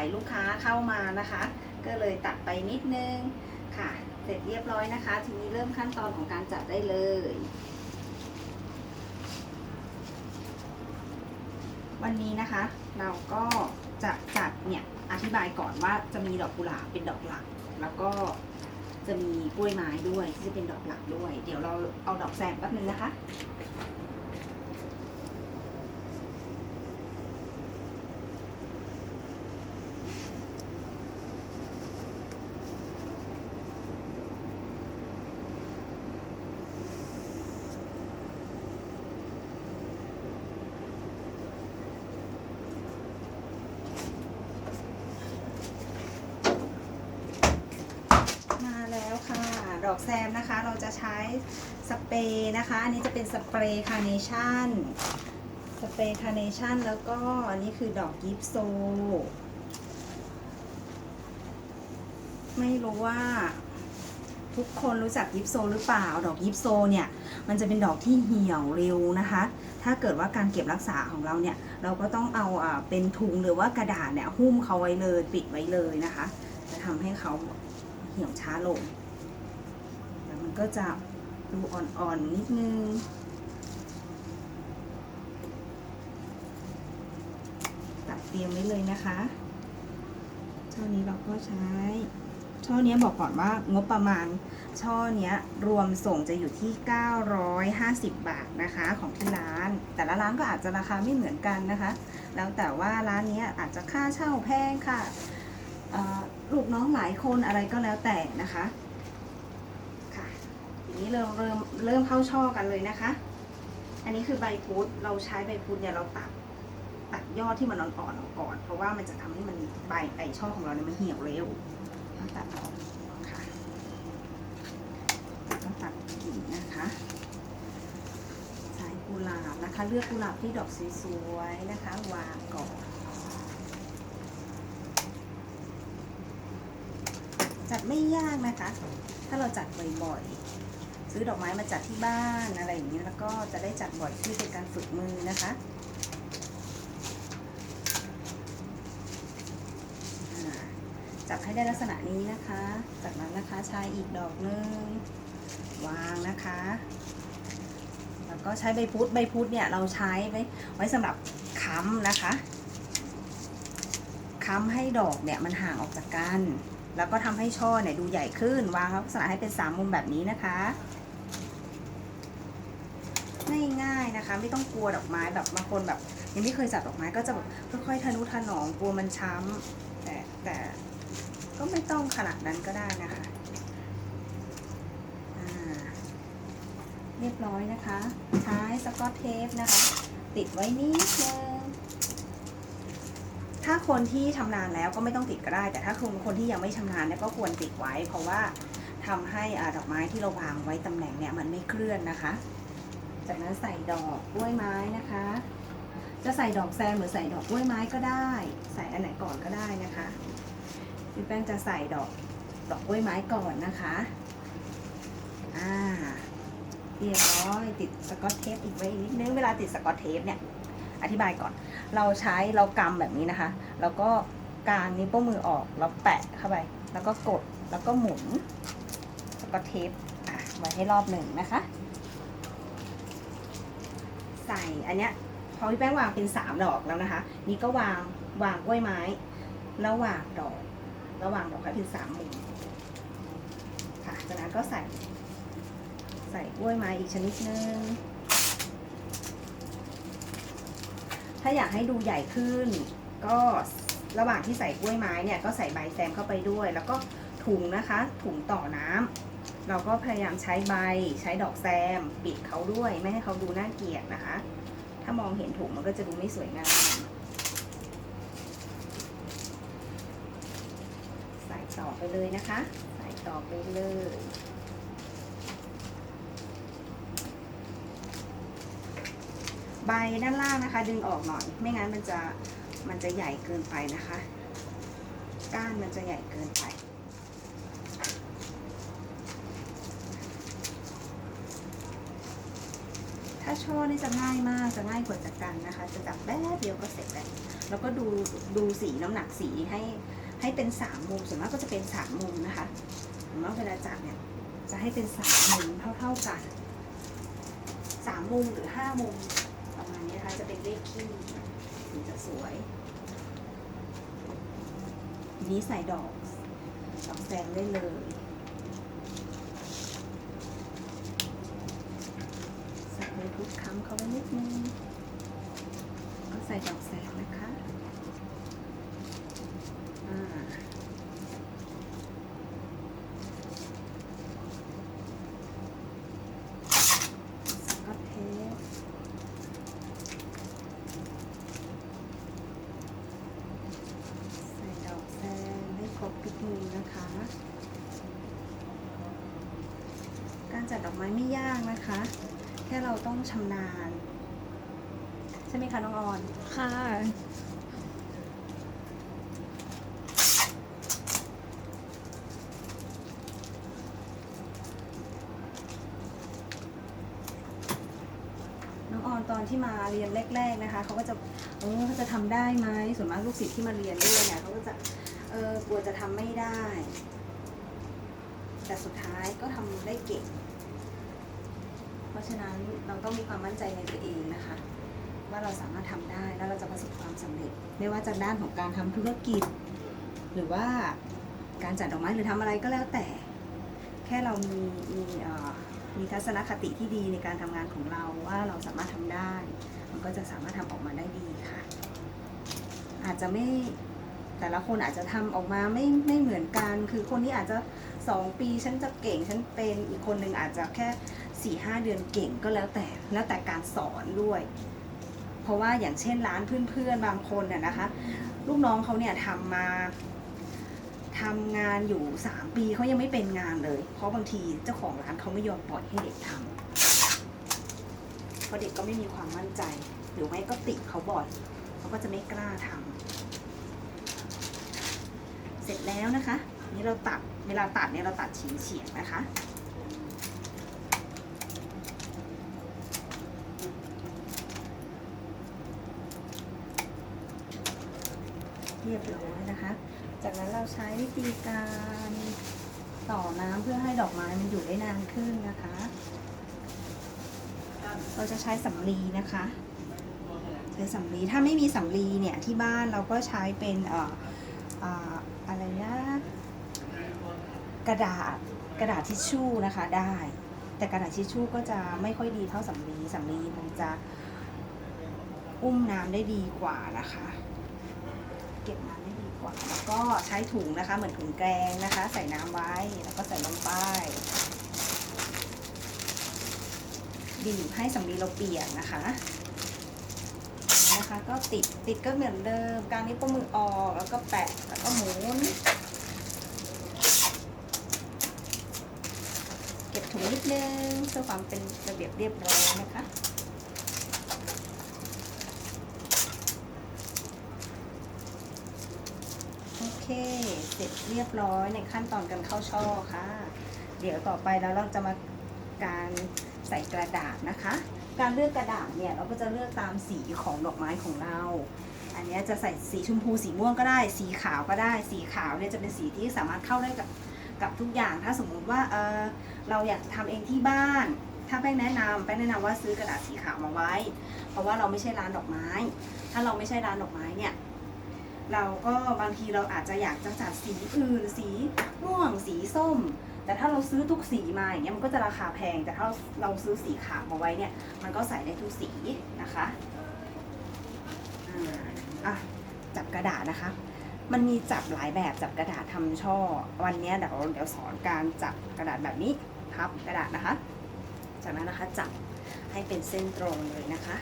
ายลูกค้าเข้ามานะคะ ก็เลยตัดไปนิดนึงค่ะ เสร็จเรียบร้อยนะคะ ทีนี้เริ่มขั้นตอนของการจัดได้เลย วันนี้นะคะ เราก็จะจัดเนี่ยอธิบายก่อนว่าจะมีดอกกุหลาบเป็นดอกหลัก แล้วก็จะมีกล้วยไม้ด้วยที่จะเป็นดอกหลักด้วย เดี๋ยวเราเอาดอกแซมแป๊บนึงนะคะ มาแล้วค่ะ ด อกแซมนะคะ เราจะใช้สเปรย์นะคะ อันนี้จะเป็นสเปรย์คาร์เนชั่น สเปรย์คาร์เนชั่นแล้วก็อันนี้คือดอกกิฟโซ ไม่รู้ว่าทุกคนรู้จักยิปโซหรือเปล่า ดอกยิปโซเนี่ย มันจะเป็นดอกที่เหี่ยวเร็วนะคะ ถ้าเกิดว่าการเก็บรักษาของเราเนี่ย เราก็ต้องเอาอ่าเป็นถุงหรือว่ากระดาษเนี่ยหุ้มเขาไว้เลย ปิดไว้เลยนะคะ จะทำให้เขาเหี่ยวช้าลง ก็จะดูอ่อนๆนิดนึง ตัดเตรียมไว้เลยนะคะช่อนี้เราก็ใช้ ช่อนี้บอกก่อนว่างบประมาณ ช่อนี้รวมส่งจะอยู่ที่ 950 บาทนะคะของที่ร้าน แต่ละร้านก็อาจจะราคาไม่เหมือนกันนะคะ แล้วแต่ว่าร้านนี้อาจจะค่าเช่าแพงค่ะลูกน้องหลายคนอะไรก็แล้วแต่นะคะ นี้เริ่มเริ่มเริ่มเข้าช่อกันเลยนะคะ อันนี้คือใบพุธเราใช้ใบพุธเนี่ยเราตัดตัดยอดที่มันอ่อนๆออกก่อน เพราะว่ามันจะทำให้มันใบไอช่อของเราเนี่ยมันเหี่ยวเร็วต้องตัดออกค่ะต้องตัดกิ่งนะคะใช้กุหลาบนะคะ เลือกกุหลาบที่ดอกสวยๆนะคะ วางก่อนจัดไม่ยากนะคะ ถ้าเราจัดบ่อยๆ ซื้อดอกไม้มาจัดที่บ้านอะไรอย่างนี้แล้วก็จะได้จัดบ่อยที่เป็นการฝึกมือนะคะจับให้ได้ลักษณะนี้นะคะ จากนั้นนะคะใช้อีกดอกหนึ่งวางนะคะ แล้วก็ใช้ใบพุธใบพุธเนี่ยเราใช้ไว้ไว้สำหรับค้ำนะคะค้ำให้ดอกเนี่ยมันห่างออกจากกัน แล้วก็ทำให้ช่อเนี่ยดูใหญ่ขึ้น วางลักษณะให้เป็นสามมุมแบบนี้นะคะ ง่ายๆนะคะ ไม่ต้องกลัวดอกไม้แบบบางคนแบบยังไม่เคยจัดดอกไม้ก็จะแบบค่อยๆทะนุถนอมกลัวมันช้ำแต่แต่ก็ไม่ต้องขนาดนั้นก็ได้นะคะเรียบร้อยนะคะ ใช้สกอตเทปนะคะ ติดไว้นิดนึงถ้าคนที่ชำนาญแล้วก็ไม่ต้องติดก็ได้ แต่ถ้าคนคนที่ยังไม่ชำนาญเนี่ยก็ควรติดไว้ เพราะว่าทำให้อดอกไม้ที่เราวางไว้ตำแหน่งเนี่ยมันไม่เคลื่อนนะคะ จากนั้นใส่ดอกกล้วยไม้นะคะ จะใส่ดอกแซมหรือใส่ดอกกล้วยไม้ก็ได้ ใส่อันไหนก่อนก็ได้นะคะพี่แป้งจะใส่ดอกดอกกล้วยไม้ก่อนนะคะอ่าเรียบร้อยติดสกอตเทปอีกไว้อีกนิดนึงเวลาติดสกอตเทปเนี่ยอธิบายก่อน เราใช้เรากำแบบนี้นะคะ แล้วก็กางนิ้วโป้งมือออกแล้วแปะเข้าไป แล้วก็กดแล้วก็หมุนแล้วก็เทปอะไว้ให้รอบหนึ่งนะคะ ใส่อันเนี้ยพอพี่แป้งวางเป็นสามดอกแล้วนะคะ นี่ก็วางวางกล้วยไม้ แล้ววางดอกแล้ววางดอกให้เป็นสามมุมค่ะจากนั้นก็ใส่ ใส่กล้วยไม้อีกชนิดนึงถ้าอยากให้ดูใหญ่ขึ้น ก็ระหว่างที่ใส่กล้วยไม้เนี่ยก็ใส่ใบแซมเข้าไปด้วย แล้วก็ถุงนะคะ ถุงต่อน้ำ เราก็พยายามใช้ใบใช้ดอกแซม ปิดเขาด้วยไม่ให้เขาดูน่าเกลียดนะคะ ถ้ามองเห็นถุงมันก็จะดูไม่สวยงาม ใส่ต่อไปเลยนะคะ ใส่ต่อไปเลยใบด้านล่างนะคะ ดึงออกหน่อย ไม่งั้นมันจะมันจะใหญ่เกินไปนะคะ ก้านมันจะใหญ่เกินไป ถ้าช่อนี่จะง่ายมากจะง่ายกว่าจัดกันนะคะ จะจับแป๊บเดียวก็เสร็จแล้วแล้วก็ดูดูสีน้ำหนักสีให้ให้เป็นสามมุมส่วนมากก็จะเป็นสามมุมนะคะส่วนมากเวลาจับเนี่ยจะให้เป็นสามมุมเท่า ๆกันสามมุมหรือห้ามุมประมาณนี้นะคะจะเป็นเลขคี่ถึงจะสวยนี้ใส่ดอกดอกแซมได้เลย ใส่ไปทุกคำ เขาไปนิดนึงก็ใส่ดอกแสงนะคะอ่าสก็อตเทใส่ดอกแซงให้ครบทุกมุมนะคะการจัดดอกไม้ไม่ยากนะคะ ค่เราต้องชำนาญ ใช่ไหมคะน้องออน ค่ะ น้องออนตอนที่มาเรียนแรก ๆนะคะเขาก็จะเออเขาจะทำได้ไหมส่วนมากลูกศิษย์ที่มาเรียนด้วยเนี่ยเขาก็จะเออกลัวจะทำไม่ได้ แต่สุดท้ายก็ทำได้เก่ง เพราะฉะนั้นเราต้องมีความมั่นใจในตัวเองนะคะ ว่าเราสามารถทำได้แล้วเราจะประสบความสำเร็จ ไม่ว่าจากด้านของการทำธุรกิจ หรือว่าการจัดดอกไม้หรือทำอะไรก็แล้วแต่ แค่เรามีมีมีทัศนคติที่ดีในการทำงานของเราว่าเราสามารถทำได้ มันก็จะสามารถทำออกมาได้ดีค่ะ อาจจะไม่แต่ละคนอาจจะทำออกมาไม่ไม่เหมือนกัน คือคนนี้อาจจะสองปีฉันจะเก่งฉันเป็นอีกคนหนึ่งอาจจะแค่ สี่ห้าเดือนเก่งก็แล้วแต่แล้วแต่การสอนด้วย เพราะว่าอย่างเช่นร้านเพื่อนๆบางคนน่ะนะคะ ลูกน้องเขาเนี่ยทำมาทำงานอยู่สามปีเขายังไม่เป็นงานเลย เพราะบางทีเจ้าของร้านเขาไม่ยอมปล่อยให้เด็กทำเพราะเด็กก็ไม่มีความมั่นใจ หรือไม่ก็ติเขาบ่อยเขาก็จะไม่กล้าทำเสร็จแล้วนะคะ นี่เราตัดเวลาตัดเนี่ยเราตัดเฉียงๆนะคะ รียบร้อยนะคะ จากนั้นเราใช้วิธีการต่อน้ำเพื่อให้ดอกไม้มันอยู่ได้นานขึ้นนะคะ เราจะใช้สำลีนะคะ ใช้สำลีถ้าไม่มีสำลีเนี่ยที่บ้านเราก็ใช้เป็นเอ่อเอ่ออะไรนะกระดาษกระดาษทิชชู่นะคะได้ แต่กระดาษทิชชู่ก็จะไม่ค่อยดีเท่าสำลีสำลีมันจะอุ้มน้ำได้ดีกว่านะคะ เก็บน้ำได้ดีกว่า แล้วก็ใช้ถุงนะคะ เหมือนถุงแกงนะคะ ใส่น้ำไว้แล้วก็ใส่ลงไปบีบให้สำลีเราเปียกนะคะนะคะ ก็ติดติดก็เหมือนเดิมกางนิ้โปมือออกแล้วก็แปะแล้วก็หมุนเก็บถุงนิดนึงเพื่อความเป็นระเบียบเรียบร้อยนะคะ โอ เสร็จเรียบร้อยในขั้นตอนการเข้าช่อค่ะ เดี๋ยวต่อไปแล้วเราจะมาการใส่กระดาษนะคะ การเลือกกระดาษเนี่ยเราก็จะเลือกตามสีของดอกไม้ของเรา อันนี้จะใส่สีชมพูสีม่วงก็ได้ สีขาวก็ได้ สีขาวเนี่ยจะเป็นสีที่สามารถเข้าได้กับกับทุกอย่าง ถ้าสมมุติว่าเออเราอยากจะทำเองที่บ้าน ถ้าแป้งแนะนำแป้งแนะนำว่าซื้อกระดาษสีขาวมาไว้ เพราะว่าเราไม่ใช่ร้านดอกไม้ ถ้าเราไม่ใช่ร้านดอกไม้เนี่ย เราก็บางทีเราอาจจะอยากจะจัดสีอื่นสีม่วงสีส้ม แต่ถ้าเราซื้อทุกสีมาอย่างเงี้ยมันก็จะราคาแพง แต่ถ้าเราซื้อสีขาวมาไว้เนี่ย มันก็ใส่ได้ทุกสีนะคะอ่าอะจับกระดาษนะคะ มันมีจับหลายแบบจับกระดาษทำช่อ วันนี้เดี๋ยวเดี๋ยวสอนการจับกระดาษแบบนี้พับกระดาษนะคะ จากนั้นนะคะจับให้เป็นเส้นตรงเลยนะคะ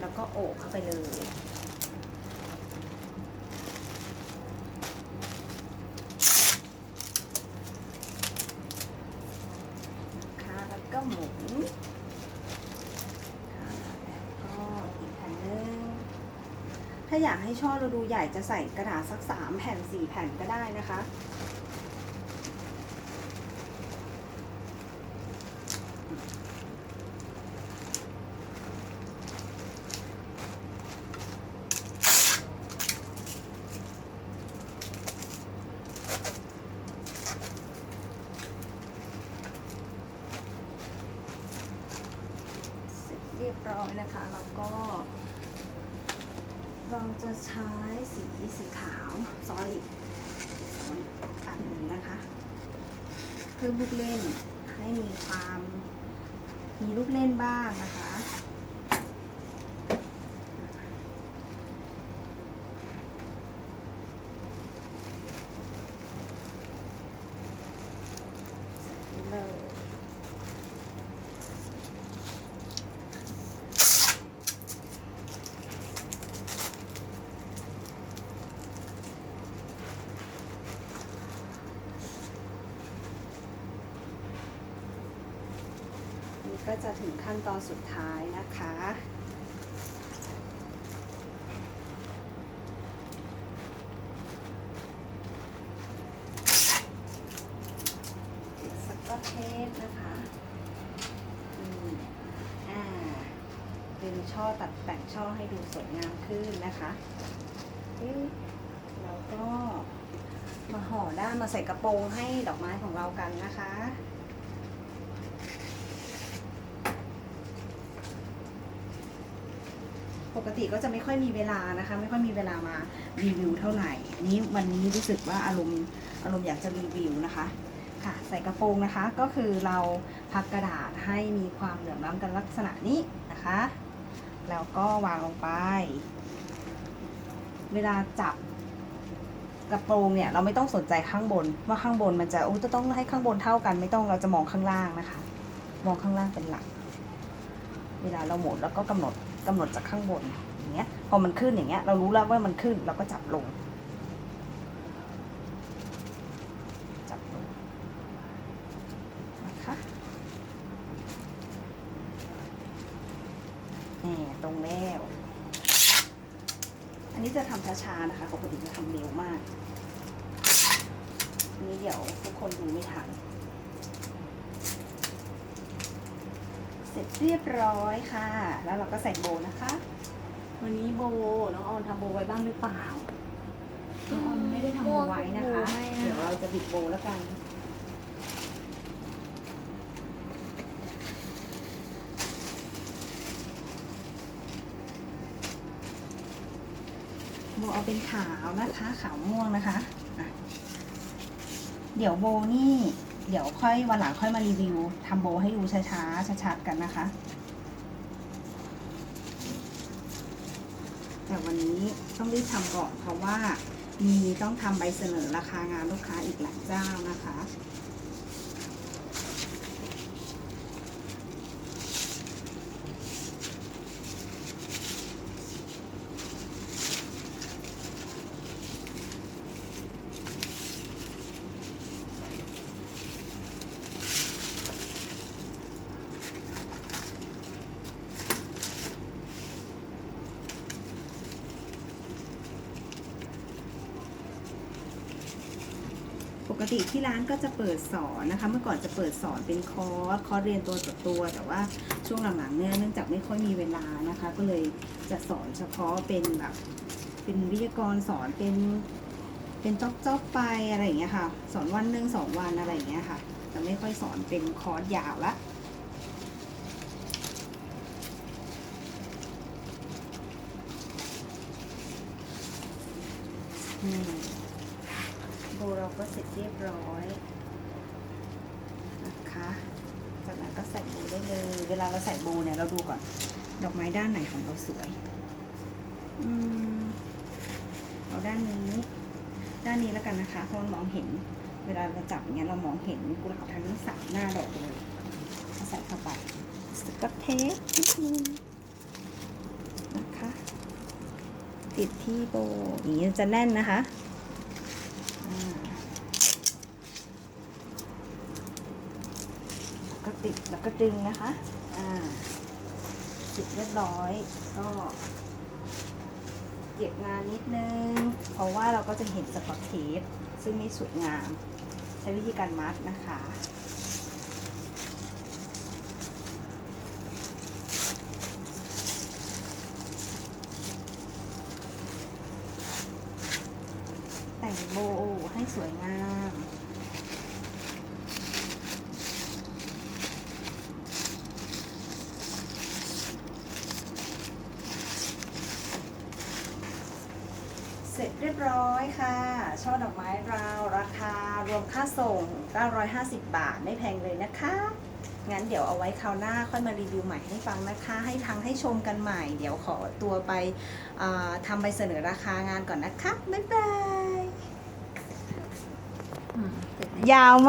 แล้วก็โอบเข้าไปเลยค่ะแล้วก็หมุนค่ะแล้วก็อีกแผ่นหนึงถ้าอยากให้ช่อเราดูใหญ่จะใส่กระดาษสักสามแผ่นสี่แผ่นก็ได้นะคะ อืม นะคะ แล้วก็ เราจะใช้สีสีขาวซอยอันหนึ่งนะคะ เพิ่มลูกเล่นให้มีความมีลูกเล่นบ้างนะคะ เลย นี่ ก็จะถึงขั้นตอนสุดท้ายนะคะติดสกอตเทปนะคะอืมอ่าดึงช่อตัดแต่งช่อให้ดูสวยงามขึ้นนะคะแล้วก็มาห่อด้านมาใส่กระโปรงให้ดอกไม้ของเรากันนะคะ ปกติก็จะไม่ค่อยมีเวลานะคะ ไม่ค่อยมีเวลามารีวิวเท่าไหร่อันนี้วันนี้รู้สึกว่าอารมณ์อารมณ์อยากจะรีวิวนะคะค่ะใส่กระโปรงนะคะก็คือเราพับกระดาษให้มีความเหลื่อมล้ำกันลักษณะนี้นะคะแล้วก็วางลงไป เวลาจับกระโปรงเนี่ยเราไม่ต้องสนใจข้างบน ว่าข้างบนมันจะโอ้จะต้องให้ข้างบนเท่ากัน ไม่ต้องเราจะมองข้างล่างนะคะ มองข้างล่างเป็นหลัก เวลาเราหมุนแล้วก็กำหนด กำหนดจากข้างบนอย่างเงี้ยพอมันขึ้นอย่างเงี้ยเรารู้แล้วว่ามันขึ้นเราก็จับลง จับลงนะคะนี่ตรงแล้วอันนี้จะทำช้าๆนะคะปกติจะทำเร็วมากนนี้เดี๋ยวทุกคนดูไม่ทัน เส ร็จเรียบร้อยค่ะ แล้วเราก็ใส่โบนะคะ วันนี้โบน้องออนทำโบไว้บ้างหรือเปล่าน้องออนไม่ได้ทำโบไว้นะคะ เดี๋ยวเราจะบิดโบแล้วกันโบเอาเป็นขาวนะคะ ขาวม่วงนะคะอะเดี๋ยวโบนี่ เดี๋ยวค่อยวันหลังค่อยมารีวิวทำโบให้ดูช้าๆชัดๆกันนะคะ แต่วันนี้ต้องรีบทำก่อนเพราะว่ามีต้องทำใบเสนอราคางานลูกค้าอีกหลายเจ้านะคะ ติที่ร้านก็จะเปิดสอนนะคะ เมื่อก่อนจะเปิดสอนเป็นคอร์สคอร์สเรียนตัวต่อตัว แต่ว่าช่วงหลังๆเนี่ยเนื่องจากไม่ค่อยมีเวลานะคะ ก็เลยจะสอนเฉพาะเป็นแบบเป็นวิทยากรสอนเป็นเป็นจ๊อบจ๊อบไปอะไรอย่างเงี้ยค่ะ สอนวันหนึ่งสองวันอะไรอย่างเงี้ยค่ะจะไม่ค่อยสอนเป็นคอร์สยาวละอืม ก็เสร็จเรียบร้อยนะคะจากนั้นก็ใส่โบได้เลย เวลาเราใส่โบเนี่ยเราดูก่อน ดอกไม้ด้านไหนของเราสวย อืมเอาด้านนี้ ด้านนี้แล้วกันนะคะเพราะมันมองเห็น เวลาเราจับอย่างเงี้ยเรามองเห็นกุหลาบทั้งสามหน้าดอกเลยเใส่เข้าไปสกอตเทปนิดนึงนะคะ ติดที่โบอย่างนี้จะแน่นนะคะ อ่าแล้ว ก็ติดแล้วก็ดึงนะคะ อ่าติดเรียบร้อย ก็เก็บงานนิดนึง เพราะว่าเราก็จะเห็นสกอตเทปซึ่งไม่สวยงาม ใช้วิธีการมัดนะคะ แต่งโบให้สวยงาม เรี ยบร้อยค่ะ ช่อดอกไม้ราวราคารวมค่าส่ง 950 บาทไม่แพงเลยนะคะ งั้นเดี๋ยวเอาไว้คราวหน้าค่อยมารีวิวใหม่ให้ฟังนะคะ ให้ทั้งให้ชมกันใหม่ เดี๋ยวขอตัวไปอ่าทำใบเสนอราคางานก่อนนะคะ บ๊ายบายอืมเสร็จไหมยาวมาก